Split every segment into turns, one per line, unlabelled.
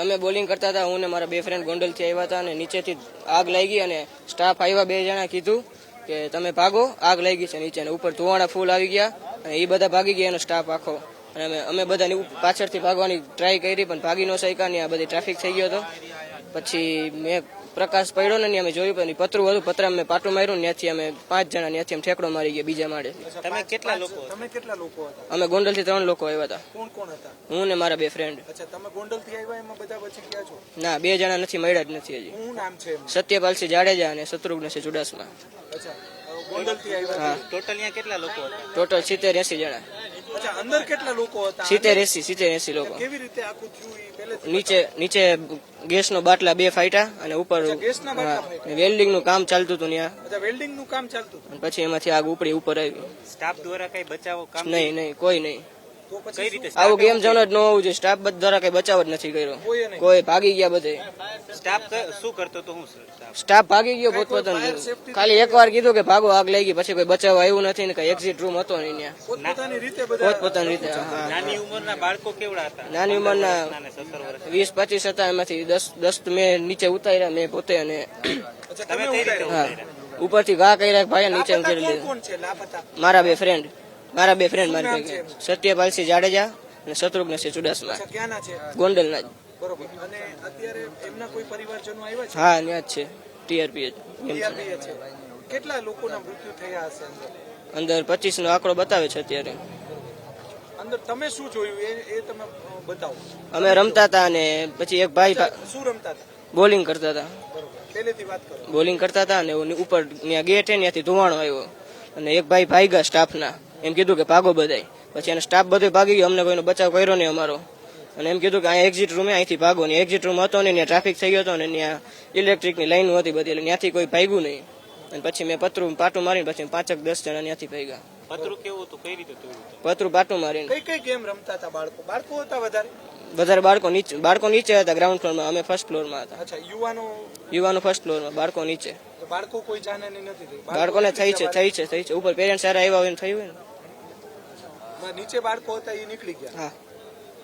અમે બોલિંગ કરતા હતા, હું ને મારા બે ફ્રેન્ડ ગોંડલથી આવ્યા હતા અને નીચેથી આગ લાગી ગઈ અને સ્ટાફ આવ્યા બે જણા કીધું કે તમે ભાગો, આગ લાગી છે નીચે ઉપર ધુવાણા ફૂલ આવી ગયા અને એ બધા ભાગી ગયા એનો સ્ટાફ આખો. અને અમે અમે બધાની પાછળથી ભાગવાની ટ્રાય કરી પણ ભાગી ન શક્યા ને આ બધી ટ્રાફિક થઈ ગયો હતો. પછી મેં પ્રકાશ પડ્યો ને અમે જોયું પણ પતરું હતું. પતરા અમે પાટું માર્યું ને ત્યાંથી અમે પાંચ જણા ત્યાંથી અમે ઠેકડો મારી ગયા બીજા માળે.
તમે કેટલા લોકો
તમે કેટલા લોકો હતા?
અમે ગોંડલથી ત્રણ લોકો આવ્યા હતા.
કોણ કોણ હતા?
હું ને મારા બે ફ્રેન્ડ
અચ્છા તમે ગોંડલથી આવ્યા એમાં બધા પછી ગયા છો?
ના બે જણા નથી મળ્યા જ નથી હજી.
શું નામ છે સત્યપાલ
સિંહ જાડેજા અને શત્રુઘ્ન સિંહ ચુડાસમા.
અચ્છા ગોંડલથી આવ્યા
ટોટલ અહીંયા કેટલા લોકો હતા?
ટોટલ સિત્તેર એસી જણા.
અંદર કેટલા લોકો હતા?
સિત્તેર એસી સિત્તેર એસી લોકો.
કેવી રીતે આખું થયું
નીચે નીચે ગેસ નો બાટલા બે ફાઈટા અને ઉપર વેલ્ડિંગનું કામ ચાલતું હતું ત્યાં.
વેલ્ડિંગનું કામ ચાલતું
પછી એમાંથી આગ ઉપડી ઉપર આવી.
સ્ટાફ દ્વારા કઈ બચાવો કામ
નહીં? નહીં કોઈ નહીં.
કઈ રીતે
આવું ગેમ ઝોન જ ન હોવું જોઈએ. સ્ટાફ દ્વારા કઈ બચાવ જ નથી કર્યો. કોઈ ભાગી ગયા બધે.
સ્ટાફ શું કરતો તો હું સ્ટાફ.
ભાગી ગયો પોતપોતાનું. ખાલી એક વાર કીધું કે ભાગો આગ લાગી પછી કોઈ બચાવ આવ્યું નથી ને કઈ એક્ઝિટ રૂમ હતો નહીં ત્યાં.
પોતપોતાની રીતે
પોતપોતાની રીતે
નાની ઉંમરના બાળકો કેવડા હતા?
નાની ઉંમરના વીસ પચીસ હતા એમાંથી. દસ દસ મેં નીચે ઉતાર્યા મેં પોતે અને ઉપરથી ઘા કર્યા ભાઈ નીચે
લાપતા
ઉતારી
કોણ
લીધું
કોણ છે? લાપતા.
મારા બે ફ્રેન્ડ મારા બે ફ્રેન્ડ મારી ભેગા.
સત્ય પાલસી
સત્યપાલસિંહ જાડેજા અને શત્રુઘ્ન સિંહ ચુડાસમા.
ક્યાંના છે?
ગોંડલના જ.
બરોબર. અને અત્યારે એમના કોઈ પરિવારજનો આવ્યા છે?
હા ત્યાં જ છે. ટીઆરપી
છે. કેટલા લોકોના મૃત્યુ થયા હશે અંદર?
પચીસ નો આંકડો બતાવે છે અત્યારે.
અંદર તમે શું જોયું? એ તમે બતાવો.
અમે રમતા હતા અને પછી એક ભાઈ
શું રમતા હતા?
બોલિંગ કરતા હતા.
પહેલેથી વાત કરો.
બોલિંગ કરતા હતા અને ઉપર ત્યાં ગેટ છે ત્યાંથી ધુવાણો આવ્યો. અને એક ભાઈ ભાગ્યા સ્ટાફના. એમ કીધું કે ભાગો બધાય. પછી એનો સ્ટાફ બધો ભાગી ગયો. અમને કોઈનો બચાવ કર્યો નહીં અમારો. અને એમ કીધું કે અહીંયા એક્ઝિટ રૂમે અહીંથી ભાગો ને એક્ઝિટ રૂમ હતો ને ત્યાં ટ્રાફિક થઈ ગયો હતો ને ત્યાં ઇલેક્ટ્રિકની લાઈન હતી બધી. એટલે ત્યાંથી કોઈ ભાગ્યું નહીં. અને પછી મેં પતરું પાટું મારીને પછી પાંચક દસ જણા ત્યાંથી ભાગ્યા.
પતરું કેવું હતું? કઈ રીતે
પતરું પાટું મારીને.
કઈ કઈ ગેમ રમતા હતા બાળકો? બાળકો હતા વધારે?
વધારે બાળકો નીચે બાળકો નીચે હતા ગ્રાઉન્ડ ફ્લોરમાં અમે ફર્સ્ટ ફ્લોરમાં હતા.
અચ્છા યુવાનો
યુવાનો ફર્સ્ટ ફ્લોરમાં બાળકો નીચે.
બાળકો કોઈ જાનહાની નથી થઈ.
બાળકોને થઈ છે થઈ છે થઈ છે. ઉપર પેરેન્ટ્સ સારા આવ્યા હોય ને થયું હોય ને.
નીચે બાળકો હતા એ નીકળી ગયા?
હા.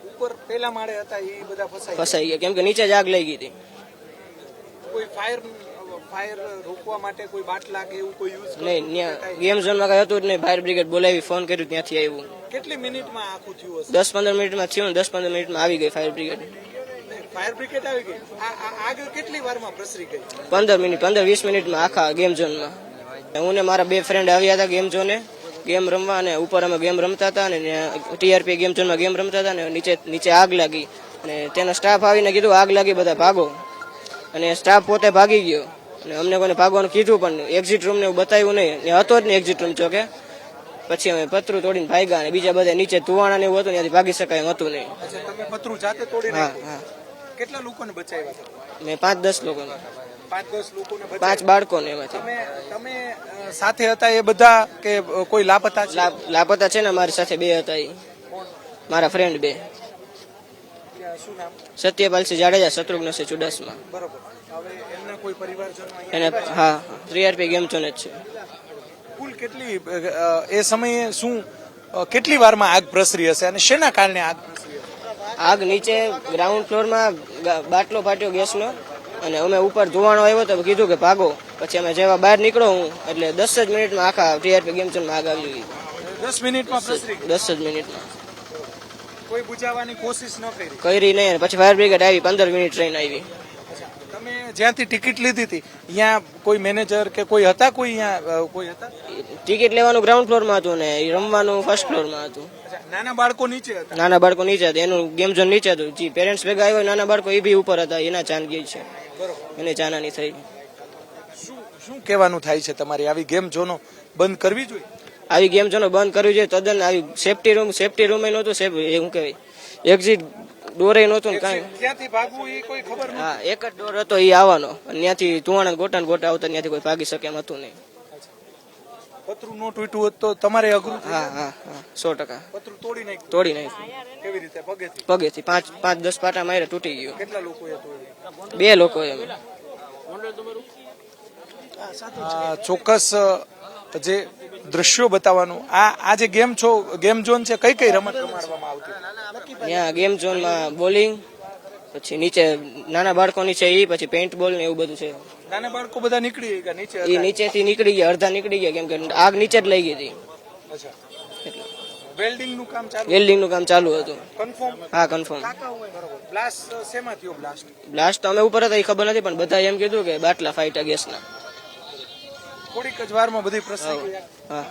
ઉપર પેલા માળે હતા એ બધા ફસાઈ
ફસાઈ ગયા. કેમ કે નીચે જ આગ લઈ ગઈ હતી.
કોઈ ફાયર ફાયર રોકવા માટે કોઈ બાટલા કે એવું કોઈ યુઝ
નહીં ત્યાં ગેમ ઝોનમાં કઈ હતું જ નહીં. ફાયર બ્રિગેડ બોલાવી ફોન કર્યું ત્યાંથી આવ્યું.
કેટલી મિનિટમાં આખું થયું હશે?
દસ પંદર મિનિટમાં થયું ને દસ પંદર મિનિટમાં આવી ગઈ ફાયર બ્રિગેડ.
ફાયર બ્રિગેડ આવી ગઈ. આગ કેટલી વારમાં પ્રસરી ગઈ?
પંદર મિનિટ પંદર વીસ મિનિટમાં આખા ગેમ ઝોનમાં. હું ને મારા બે ફ્રેન્ડ આવ્યા હતા ગેમ ઝોને. ગેમ રમવા અને ઉપર અમે ગેમ રમતા હતા અને ટીઆરપી ગેમ ઝોનમાં ગેમ રમતા હતા અને નીચે નીચે આગ લાગી. અને તેનો સ્ટાફ આવીને કીધું આગ લાગી બધા ભાગો. અને સ્ટાફ પોતે ભાગી ગયો. અને અમને કોઈને ભાગવાનું કીધું પણ એક્ઝિટ રૂમ ને એવું બતાવ્યું નહીં. ને હતો જ ને એક્ઝિટ રૂમ ચોકે. પછી અમે પતરું તોડીને ભાગ્યા અને બીજા બધા નીચે તુવાણા ને એવું હતું ત્યાંથી ભાગી શકાય એમ હતું નહીં.
તમે પતરું જાતે તોડી
હા હા.
કેટલા લોકોને બચાવ્યા
મેં પાંચ દસ
લોકોને
પાંચ બાળકોને એમાંથી.
તમે તમે સાથે હતા એ બધા કે કોઈ લાપતા
લાપતા છે ને મારી સાથે બે હતા એ મારા ફ્રેન્ડ બે.
શું નામ?
સત્યપાલસિંહ જાડેજા શત્રુઘ્ન સિંહ ચુડાસમા.
બરોબર. હવે એમના કોઈ પરિવારજનો
એને હા ત્રીઆરપી ગેમ ચોને જ છે.
કુલ કેટલી એ સમયે શું કેટલી વારમાં આગ પ્રસરી હશે અને શેના કારણે આગ
આગ નીચે ગ્રાઉન્ડ ફ્લોરમાં બાટલો ફાટ્યો ગેસનો અને અમે ઉપર ધોવાનો આવ્યો તો કીધું કે ભાગો. પછી અમે જેવા બહાર નીકળો હું એટલે દસ જ મિનિટમાં આખા ટીઆરપી ગેમ ઝોનમાં આગ આવી ગઈ.
દસ મિનિટમાં
દસ જ મિનિટમાં.
કોઈ બુજાવવાની કોશિશ ન કરી.
કરી નહીં પછી ફાયર બ્રિગેડ આવી પંદર મિનિટ ટ્રેન આવી.
તમે જ્યાંથી ટિકિટ લીધી હતી અહીંયા કોઈ મેનેજર કે કોઈ હતા કોઈ અહીંયા કોઈ હતા?
ટિકિટ લેવાનું ગ્રાઉન્ડ ફ્લોરમાં હતું ને રમવાનું ફર્સ્ટ ફ્લોરમાં હતું.
નાના બાળકો નીચે હતા?
નાના બાળકો નીચે હતા એનું ગેમ ઝોન નીચે હતું. જે પેરેન્ટ્સ ભેગા આવ્યો નાના બાળકો એ બી ઉપર હતા એના ચાન ગઈ છે એને ચાનાની થઈ.
શું શું કહેવાનું થાય છે તમારી? આવી ગેમ ઝોનો બંધ કરવી જોઈએ?
આવી ગેમ ઝોનો બંધ કરવી જોઈએ તદ્દન આવી સેફટી રૂમ સેફટી રૂમ નહોતું સેફ એ શું કહેવાય? એક્ઝિટ ડોરે નહોતું ને કાંઈ.
ક્યાંથી ભાગવું એ કોઈ ખબર નથી
હા એક જ ડોર હતો એ આવવાનો. અને ત્યાંથી તુવાણા ગોટા ને ગોટા આવતા ત્યાંથી કોઈ ભાગી શકે એમ હતું નહીં.
પતરું નો તૂટ્યું હોત તો તમારે અઘરું
હા હા હા સો ટકા.
પતરું તોડી નાખ્યું.
તોડી નાખ્યું.
કેવી રીતે? પગેથી?
પગેથી. પાંચ પાંચ દસ પાટા મારે તૂટી ગયો.
કેટલા
બે લોકો એમ.
ચોક્કસ જે દ્રશ્યો બતાવવાનું. આ આ જે ગેમ છો ગેમ ઝોન છે કઈ કઈ રમત રમાડવામાં આવતી?
ત્યાં ગેમ ઝોનમાં બોલિંગ પછી નીચે નાના બાળકો નીચે એ પછી પેન્ટ બોલ ને એવું બધું છે.
નાના બાળકો બધા નીકળી ગયા નીચે
એ. નીચેથી નીકળી ગયા અડધા નીકળી ગયા કેમ કે આગ નીચે જ લઈ ગઈ હતી.
વેલ્ડિંગનું કામ ચાલુ?
વેલ્ડિંગનું કામ ચાલુ હતું.
કન્ફર્મ
હા કન્ફર્મ
બ્લાસ્ટ શેમાં થયો બ્લાસ્ટ
બ્લાસ્ટ અમે ઉપર હતા એ ખબર નથી પણ બધા એમ કીધું કે બાટલા ફાઈટા ગેસના.
થોડીક જ વારમાં બધી.
હા